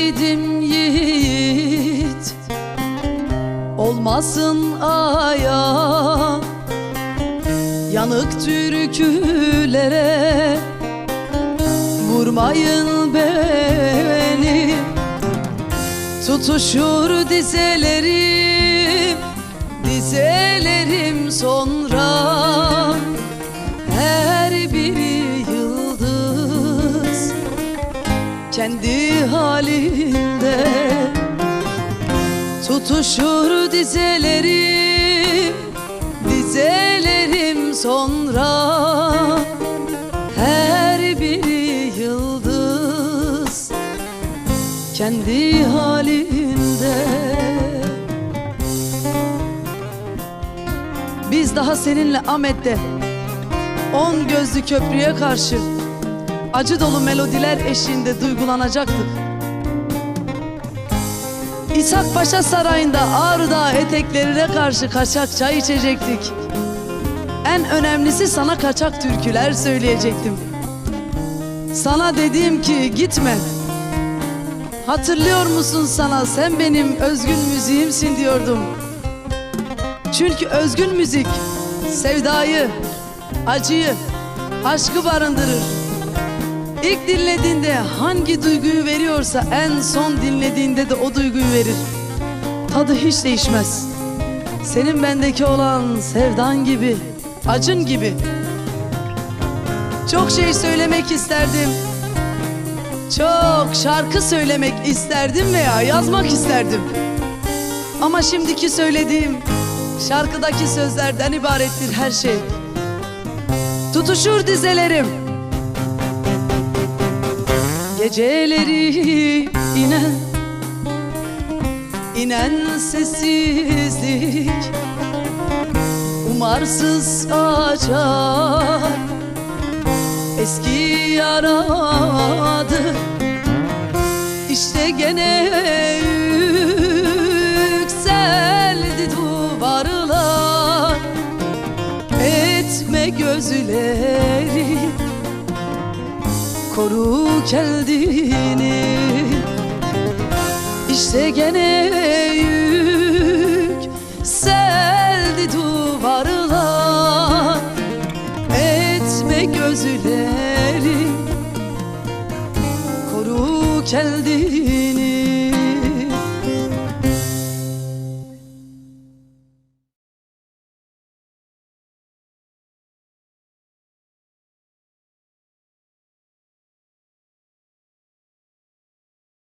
Yiğidim yiğit Olmasın aya. Yanık türkülere Vurmayın beni. Tutuşur dizelerim Dizelerim sonra Kendi halinde. Tutuşur dizelerim Dizelerim sonra. Her biri yıldız Kendi halinde. Biz daha seninle Ahmet'te On gözlü köprüye karşı Acı dolu melodiler eşliğinde duygulanacaktık İshak Paşa Sarayı'nda Ağrı eteklerine karşı kaçak çay içecektik. En önemlisi sana kaçak türküler söyleyecektim. Sana dedim ki gitme. Hatırlıyor musun sana sen benim özgün müziğimsin diyordum. Çünkü özgün müzik sevdayı, acıyı, aşkı barındırır. İlk dinlediğinde hangi duyguyu veriyorsa en son dinlediğinde de o duyguyu verir. Tadı hiç değişmez. Senin bendeki olan sevdan gibi, acın gibi. Çok şey söylemek isterdim. Çok şarkı söylemek isterdim veya yazmak isterdim. Ama şimdiki söylediğim şarkıdaki sözlerden ibarettir her şey. Tutuşur dizelerim. Geceleri inen inen sessizlik Umarsız açar. Eski yaradı İşte gene yükseldi duvarlar. Etme gözleri koru kendini. İşte gene yük seldi duvarla. Etme gözleri. Koru kendini.